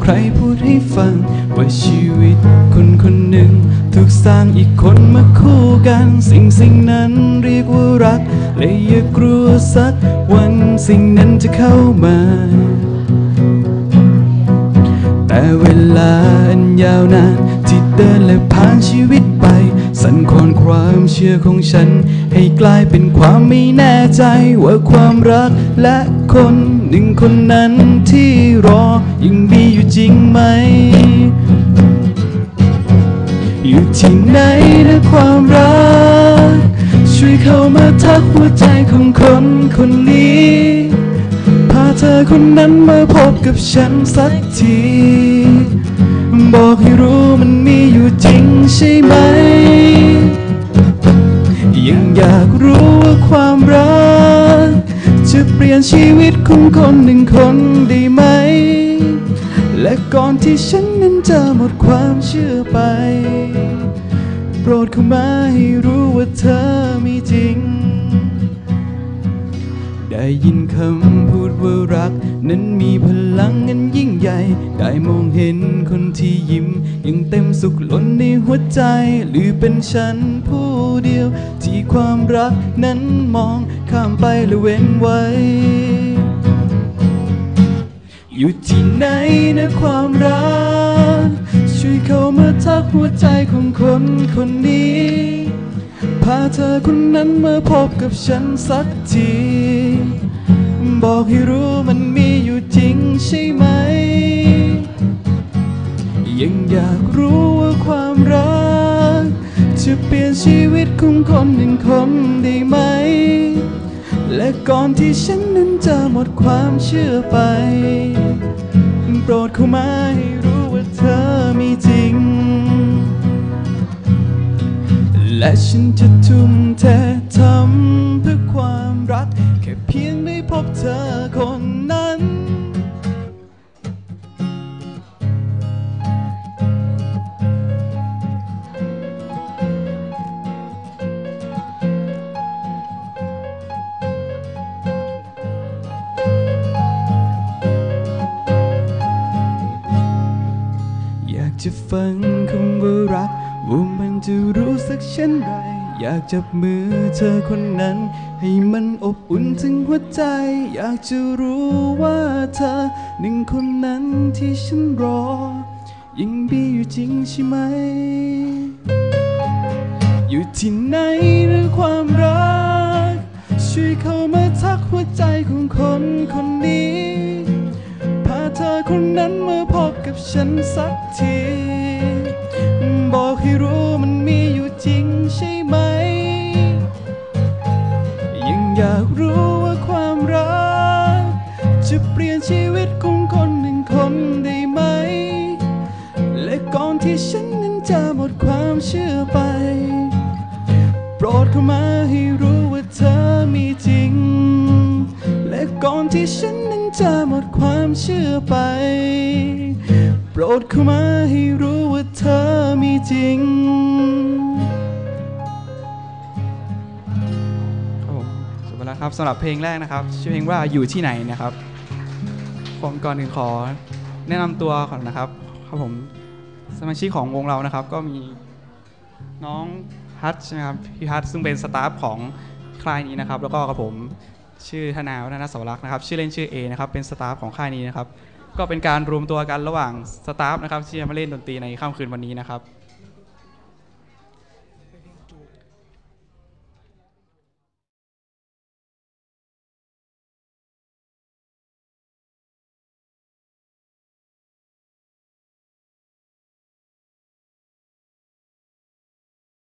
ใครพูดให้ฟัง ว่าชีวิตคนคนหนึ่ง ถูกสร้างอีกคนมาคู่กัน สิ่งสิ่งนั้นเรียกว่ารัก และอย่ากลัวสักวันสิ่งนั้นจะเข้ามา แต่เวลาอันยาวนาน ดินและผ่านชีวิตไป สั่นคลอนความเชื่อของฉัน ให้กลายเป็นความไม่แน่ใจว่าความรักและคนหนึ่งคนนั้นที่รอยังมีอยู่จริงไหม อยู่ที่ไหนนะความรัก ช่วยเข้ามาทักหัวใจของคนคนนี้พาเธอคนนั้นมาพบกับฉันสักที บอกให้ ลี่ยนชีวิตของคนหนึ่งคนได้ไหม และก่อนที่ฉันนั้นจะหมดความเชื่อไป โปรดเข้ามาให้รู้ว่าเธอมีจริง ได้ยินคำพูดว่ารัก นั้นมีพลังอันยิ่งใหญ่ ได้มองเห็นคนที่ยิ้ม ยังเต็มสุขล้นในหัวใจ หรือเป็นฉันผู้เดียว ความรักนั้นมองข้ามไปและเว้นไว้ อยู่ที่ไหนนะความรัก ช่วยเข้ามาทักหัวใจของคนคนนี้ พาเธอคนนั้นมาพบกับฉันสักที บอกให้รู้มันมีอยู่จริงใช่ไหม ยังอยากรู้ว่า จะเปลี่ยนชีวิตของคนหนึ่งคนได้ไหม และก่อนที่ฉันนั้นจะหมดความเชื่อไป โปรดเข้ามาให้รู้ว่าเธอมีจริง และฉันจะทุ่มเททำเพื่อความรัก แค่เพียงได้พบเธอคนนั้น จะฟังคำว่ารักว่ามันจะรู้สึกเช่นไร อยากจับมือเธอคนนั้น ให้มันอบอุ่นถึงหัวใจ อยากจะรู้ว่าเธอหนึ่งคนนั้นที่ฉันรอ ยังมีอยู่จริงใช่ไหม อยู่ที่ไหนหรือความรัก ช่วยเข้ามาทักหัวใจของคนคนนี้ เธอคนนั้นมาพบกับฉันสักที บอกให้รู้มันมีอยู่จริงใช่ไหม ยังอยากรู้ว่าความรัก จะเปลี่ยนชีวิตของคนหนึ่งคนได้ไหม และก่อนที่ฉันนั้นจะหมดความเชื่อไป โปรดเข้ามาให้รู้ว่าเธอมีจริง และก่อนที่ฉันนั้น จะหมดความเชื่อไป โปรดเข้ามาให้รู้ว่าเธอมีจริงครับผมจบแล้วครับสำหรับเพลงแรกนะครับ ชื่อเพลงว่าอยู่ที่ไหนนะครับผมก่อนอื่นขอแนะนำตัวก่อนนะครับครับผมสมาชิกของวงเรานะครับ ก็มีน้องฮัทใช่ไหมครับพี่ฮัทซึ่งเป็นสตาฟของค่ายนี้นะครับ แล้วก็กับผม ชื่อธนาวัฒนสวรักษ์นะครับ ชื่อเล่นชื่อเอนะครับ เป็นสตาฟของค่ายนี้นะครับ ก็เป็นการรวมตัวกันระหว่างสตาฟนะครับที่จะมาเล่นดนตรีในค่ำคืนวันนี้นะครับ